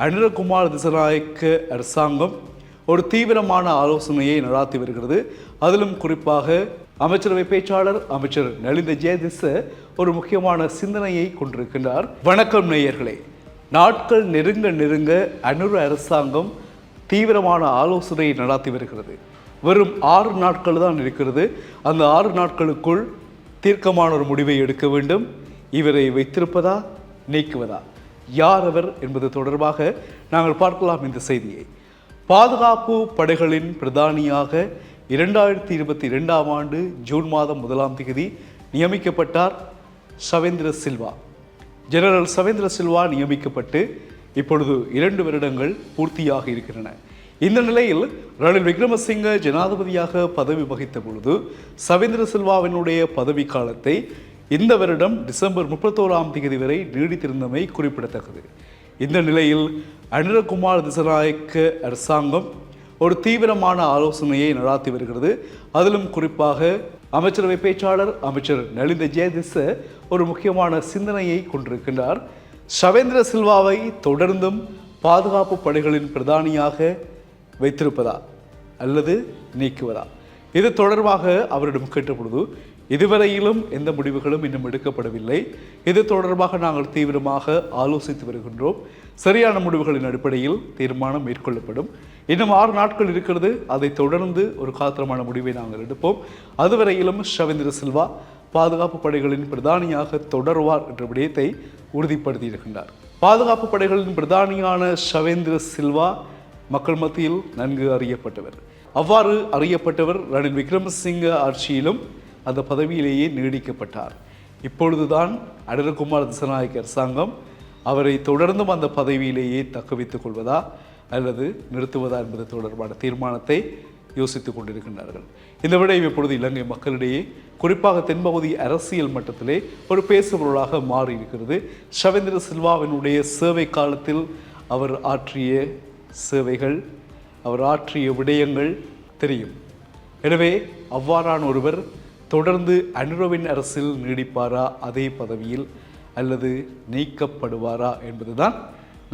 அனிலகுமார் திசநாயக்க அரசாங்கம் ஒரு தீவிரமான ஆலோசனையை நடாத்தி வருகிறது. அதிலும் குறிப்பாக அமைச்சரவை பேச்சாளர் அமைச்சர் நலிந்த ஜெயதிச ஒரு முக்கியமான சிந்தனையை கொண்டிருக்கின்றார். வணக்கம் நேயர்களே. நாட்கள் நெருங்க நெருங்க அனுர அரசாங்கம் தீவிரமான ஆலோசனையை நடாத்தி வருகிறது. வெறும் ஆறு நாட்கள் தான் இருக்கிறது. அந்த ஆறு நாட்களுக்குள் தீர்க்கமான ஒரு முடிவை எடுக்க வேண்டும். இவரை வைத்திருப்பதா நீக்குவதா? யார் அவர் என்பது தொடர்பாக நாங்கள் பார்க்கலாம் இந்த செய்தியை. பாதுகாப்பு படைகளின் பிரதானியாக இரண்டாயிரத்தி இருபத்தி இரண்டாம் ஆண்டு ஜூன் மாதம் முதலாம் தேதி நியமிக்கப்பட்டார் சவேந்திர சில்வா. ஜெனரல் சவேந்திர சில்வா நியமிக்கப்பட்டு இப்பொழுது இரண்டு வருடங்கள் பூர்த்தியாக இருக்கின்றன. இந்த நிலையில் ரணில் விக்ரமசிங்க ஜனாதிபதியாக பதவி வகித்த பொழுது சவேந்திர சில்வாவினுடைய பதவி காலத்தை இந்த வருடம் டிசம்பர் முப்பத்தோராம் தேதி வரை நீடித்திருந்தமை குறிப்பிடத்தக்கது. இந்த நிலையில் அனிரகுமார் திசநாயக்க அரசாங்கம் ஒரு தீவிரமான ஆலோசனையை நடாத்தி வருகிறது. அதிலும் குறிப்பாக அமைச்சரவை பேச்சாளர் அமைச்சர் நலிந்த ஜெயதிச ஒரு முக்கியமான சிந்தனையை கொண்டிருக்கின்றார். ஷவேந்திர சில்வாவை தொடர்ந்தும் பாதுகாப்பு படைகளின் பிரதானியாக வைத்திருப்பதா அல்லது நீக்குவதா? இது தொடர்பாக அவரிடம் கேட்டபொழுது இதுவரையிலும் எந்த முடிவுகளும் இன்னும் எடுக்கப்படவில்லை. இது தொடர்பாக நாங்கள் தீவிரமாக ஆலோசித்து வருகின்றோம். சரியான முடிவுகளின் அடிப்படையில் தீர்மானம் மேற்கொள்ளப்படும். இன்னும் ஆறு நாட்கள் இருக்கிறது. அதை தொடர்ந்து ஒரு காத்திரமான முடிவை நாங்கள் எடுப்போம். அதுவரையிலும் ஷவேந்திர சில்வா பாதுகாப்பு படைகளின் பிரதானியாக தொடர்வார் என்ற விடயத்தை உறுதிப்படுத்தியிருக்கின்றார். பாதுகாப்பு படைகளின் பிரதானியான ஷவேந்திர சில்வா மக்கள் மத்தியில் நன்கு அறியப்பட்டவர். அவ்வாறு அறியப்பட்டவர் ரணில் விக்ரமசிங்க ஆட்சியிலும் அந்த பதவியிலேயே நீடிக்கப்பட்டார். இப்பொழுதுதான் அடரகுமார் திசநாயக்க அரசாங்கம் அவரை தொடர்ந்தும் அந்த பதவியிலேயே தக்க வைத்துக் கொள்வதா அல்லது நிறுத்துவதா என்பது தொடர்பான தீர்மானத்தை யோசித்துக் கொண்டிருக்கின்றார்கள். இந்த விடயம் இப்பொழுது இலங்கை மக்களிடையே குறிப்பாக தென்பகுதி அரசியல் மட்டத்திலே ஒரு பேசுபொருளாக மாறி இருக்கிறது ஷவேந்திர சில்வாவினுடைய சேவை காலத்தில் அவர் ஆற்றிய சேவைகள் அவர் ஆற்றிய விடயங்கள் தெரியும். எனவே அவ்வாறான ஒருவர் தொடர்ந்து அனுரவின் அரசில் நீடிப்பாரா அதே பதவியில் அல்லது நீக்கப்படுவாரா என்பதுதான்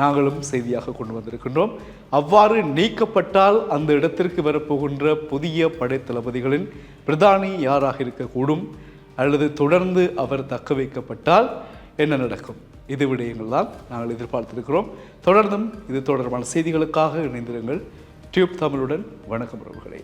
நாங்களும் செய்தியாக கொண்டு வந்திருக்கின்றோம். அவ்வாறு நீக்கப்பட்டால் அந்த இடத்திற்கு வரப்போகின்ற புதிய படைத்தளபதிகளின் பிரதானி யாராக இருக்கக்கூடும் அல்லது தொடர்ந்து அவர் தக்க வைக்கப்பட்டால் என்ன நடக்கும்? இது விடயங்கள் தான் நாங்கள் எதிர்பார்த்திருக்கிறோம். தொடர்ந்தும் இது தொடர்பான செய்திகளுக்காக இணைந்திருங்கள். டியூப் தமிழுடன் வணக்கம் உறவுகளே